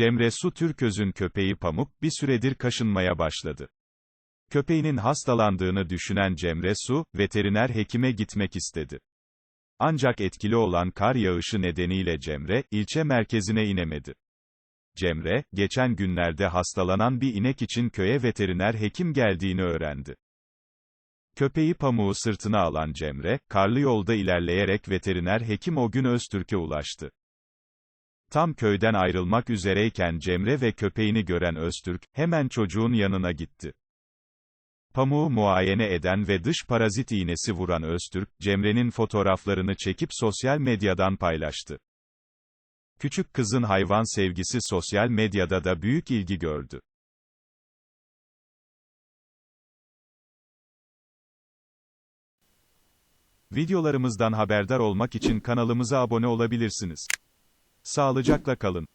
Cemre Su Türköz'ün köpeği Pamuk, bir süredir kaşınmaya başladı. Köpeğinin hastalandığını düşünen Cemre Su, veteriner hekime gitmek istedi. Ancak etkili olan kar yağışı nedeniyle Cemre, ilçe merkezine inemedi. Cemre, geçen günlerde hastalanan bir inek için köye veteriner hekim geldiğini öğrendi. Köpeği pamuğu sırtına alan Cemre, karlı yolda ilerleyerek veteriner hekim o gün Öztürk'e ulaştı. Tam köyden ayrılmak üzereyken Cemre ve köpeğini gören Öztürk, hemen çocuğun yanına gitti. Pamuğu muayene eden ve dış parazit iğnesi vuran Öztürk, Cemre'nin fotoğraflarını çekip sosyal medyadan paylaştı. Küçük kızın hayvan sevgisi sosyal medyada da büyük ilgi gördü. Videolarımızdan haberdar olmak için kanalımıza abone olabilirsiniz. Sağlıcakla kalın.